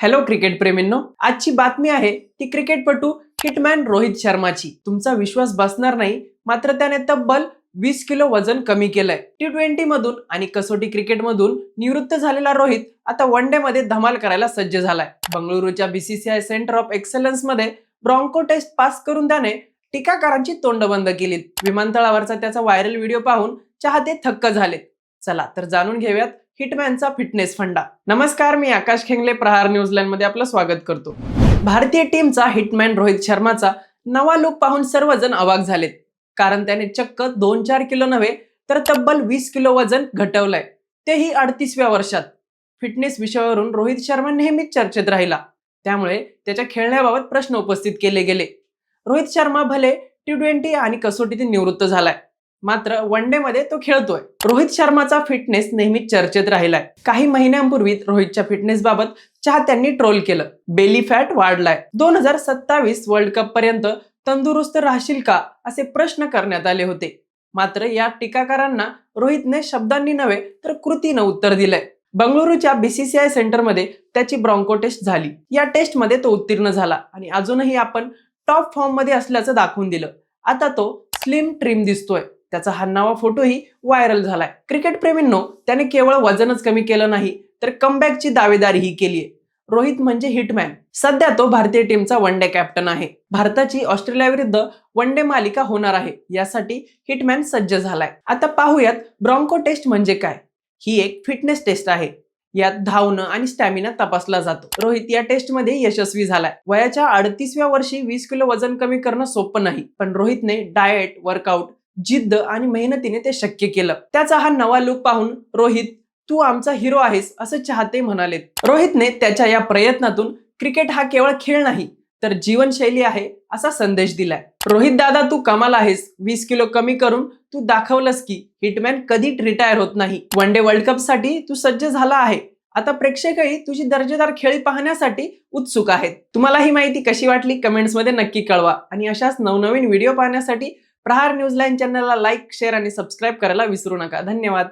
Hello cricket प्रेमींनो. आजची बातमी आहे ती क्रिकेटपटू हिटमॅन रोहित शर्माची. तुमचा विश्वास बसणार नाही मात्र त्याने तब्बल वीस किलो वजन कमी केलंय. टी ट्वेंटी मधून आणि कसोटी क्रिकेट मधून निवृत्त झालेला रोहित आता वन डे मध्ये धमाल करायला सज्ज झालाय. बंगळुरूच्या बीसीसीआय सेंटर ऑफ एक्सलन्समध्ये ब्रॉन्को टेस्ट पास करून त्याने टीकाकारांची तोंड बंद केली. विमानतळावरचा त्याचा व्हायरल व्हिडिओ पाहून चाहते थक्क झाले चला तर जाणून घेऊयात हिटमॅनचा फिटनेस फंडा. नमस्कार मी आकाश खेंगले प्रहार न्यूझीलंडमध्ये आपलं स्वागत करतो. भारतीय टीमचा हिटमॅन रोहित शर्माचा नवा लुक पाहून सर्वजण अवाक झालेत. कारण त्याने चक्क दोन चार किलो नव्हे तर तब्बल वीस किलो वजन घटवलंय. तेही अडतीसव्या वर्षात. फिटनेस विषयावरून रोहित शर्मा नेहमीच चर्चेत राहिला. त्यामुळे त्याच्या खेळण्याबाबत प्रश्न उपस्थित केले गेले. रोहित शर्मा भले टी ट्वेंटी आणि कसोटीतून निवृत्त झालाय मात्र वन डे मध्ये तो खेळतोय. रोहित शर्माचा फिटनेस नेहमी चर्चेत राहिलाय. काही महिन्यांपूर्वी रोहितच्या फिटनेस बाबत चाहत्यांनी ट्रोल केलं. बेली फॅट वाढलाय. दोन हजार सत्तावीस वर्ल्ड कप पर्यंत तंदुरुस्त राहशील का? असे प्रश्न करण्यात आले होते. मात्र या टीकाकारांना रोहितने शब्दांनी नव्हे तर कृतीनं उत्तर दिलंय. बंगळुरूच्या बीसीसीआय सेंटरमध्ये त्याची ब्रॉन्को टेस्ट झाली. या टेस्टमध्ये तो उत्तीर्ण झाला आणि अजूनही आपण टॉप फॉर्ममध्ये असल्याचं दाखवून दिलं. आता तो स्लिम ट्रिम दिसतोय. त्याचा हा नवा फोटोही व्हायरल झालाय. क्रिकेट प्रेमींनो त्याने केवळ वजनच कमी केलं नाही तर कमबॅकची दावेदारीही केलीये. रोहित म्हणजे हिटमॅन. सध्या तो भारतीय टीमचा वन डे कॅप्टन आहे. भारताची ऑस्ट्रेलियाविरुद्ध वन डे मालिका होणार आहे यासाठी हिटमॅन सज्ज झालाय. आता पाहूयात ब्रॉन्को टेस्ट म्हणजे काय? ही एक फिटनेस टेस्ट आहे. यात धावणं आणि स्टॅमिना तपासला जातो. रोहित या टेस्टमध्ये यशस्वी झालाय. वयाच्या अडतीसव्या वर्षी वीस किलो वजन कमी करणं सोपं नाही पण रोहितने डाएट वर्कआउट जिद्द आणि मेहनतीने ते शक्य केलं. त्याचा हा नवा लुक पाहून रोहित तू आमचा हिरो आहेस असं चाहते म्हणालेत रोहितने त्याच्या या प्रयत्नातून क्रिकेट हा केवळ खेळ नाही तर जीवनशैली आहे असा संदेश दिलाय. रोहित दादा तू कमाल आहेस. वीस किलो कमी करून तू दाखवलंस की हिटमॅन कधी रिटायर होत नाही. वन डे वर्ल्ड कपसाठी तू सज्ज झाला आहे. आता प्रेक्षकही तुझी दर्जेदार खेळी पाहण्यासाठी उत्सुक आहेत. तुम्हाला ही माहिती कशी वाटली? कमेंट्समध्ये नक्की कळवा. आणि अशाच नवनवीन व्हिडिओ पाहण्यासाठी प्रहार न्यूज लाईन चॅनलला लाईक शेअर आणि सबस्क्राईब करायला विसरू नका. धन्यवाद.